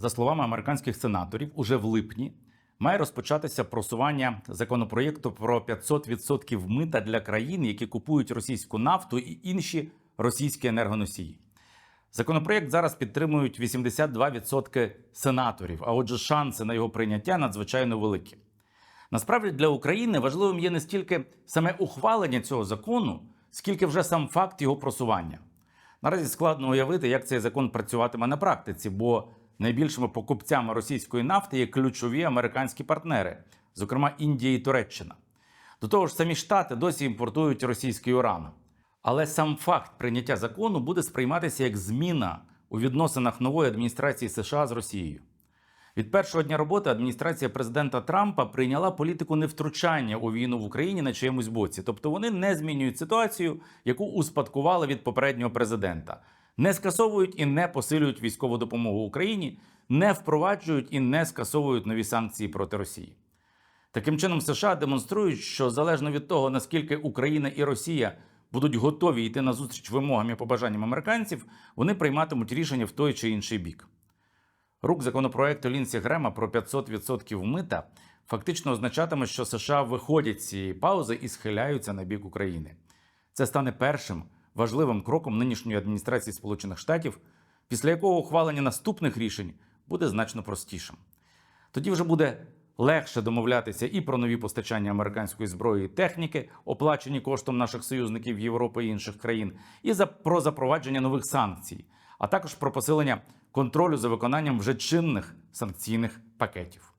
За словами американських сенаторів, уже в липні має розпочатися просування законопроєкту про 500% мита для країн, які купують російську нафту і інші російські енергоносії. Законопроєкт зараз підтримують 82% сенаторів, а отже, шанси на його прийняття надзвичайно великі. Насправді для України важливим є не стільки саме ухвалення цього закону, скільки вже сам факт його просування. Наразі складно уявити, як цей закон працюватиме на практиці, бо найбільшими покупцями російської нафти є ключові американські партнери, зокрема Індія і Туреччина. До того ж, самі штати досі імпортують російський уран. Але сам факт прийняття закону буде сприйматися як зміна у відносинах нової адміністрації США з Росією. Від першого дня роботи адміністрація президента Трампа прийняла політику невтручання у війну в Україні на чиємусь боці. Тобто вони не змінюють ситуацію, яку успадкували від попереднього президента, не скасовують і не посилюють військову допомогу Україні, не впроваджують і не скасовують нові санкції проти Росії. Таким чином, США демонструють, що залежно від того, наскільки Україна і Росія будуть готові йти на зустріч вимогам і побажанням американців, вони прийматимуть рішення в той чи інший бік. Рук законопроекту Лінсі Грема про 500% мита фактично означатиме, що США виходять з цієї паузи і схиляються на бік України. Це стане першим важливим кроком нинішньої адміністрації Сполучених Штатів, після якого ухвалення наступних рішень буде значно простішим. Тоді вже буде легше домовлятися і про нові постачання американської зброї і техніки, оплачені коштом наших союзників Європи і інших країн, і за про запровадження нових санкцій, а також про посилення контролю за виконанням вже чинних санкційних пакетів.